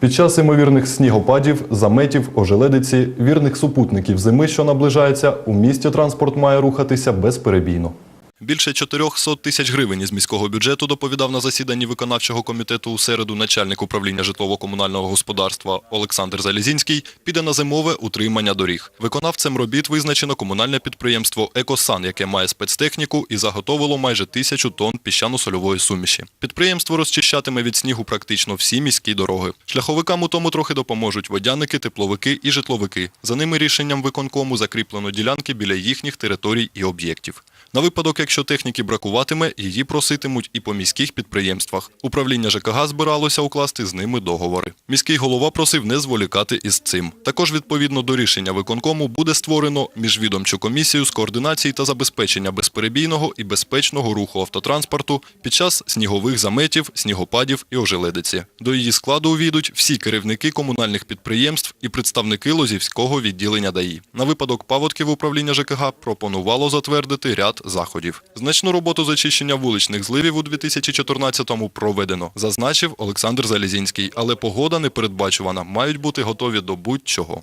Під час імовірних снігопадів, заметів, ожеледиці, вірних супутників зими, що наближається, у місті транспорт має рухатися безперебійно. Більше 400 тисяч гривень із міського бюджету доповідав на засіданні виконавчого комітету у середу начальник управління житлово-комунального господарства Олександр Залізінський піде на зимове утримання доріг. Виконавцем робіт визначено комунальне підприємство «Екосан», яке має спецтехніку і заготовило майже тисячу тонн піщано-сольової суміші. Підприємство розчищатиме від снігу практично всі міські дороги. Шляховикам у тому трохи допоможуть водяники, тепловики і житловики. За ними рішенням виконкому закріплено ділянки біля їхніх територій і об'єктів. На випадок, якщо техніки бракуватиме, її проситимуть і по міських підприємствах. Управління ЖКГ збиралося укласти з ними договори. Міський голова просив не зволікати із цим. Також відповідно до рішення виконкому буде створено міжвідомчу комісію з координації та забезпечення безперебійного і безпечного руху автотранспорту під час снігових заметів, снігопадів і ожеледиці. До її складу увійдуть всі керівники комунальних підприємств і представники Лозівського відділення ДАІ. На випадок паводків управління ЖКГ пропонувало затвердити ряд заходів. Значну роботу з очищення вуличних зливів у 2014-му проведено, зазначив Олександр Залізінський. Але погода непередбачувана, мають бути готові до будь-чого.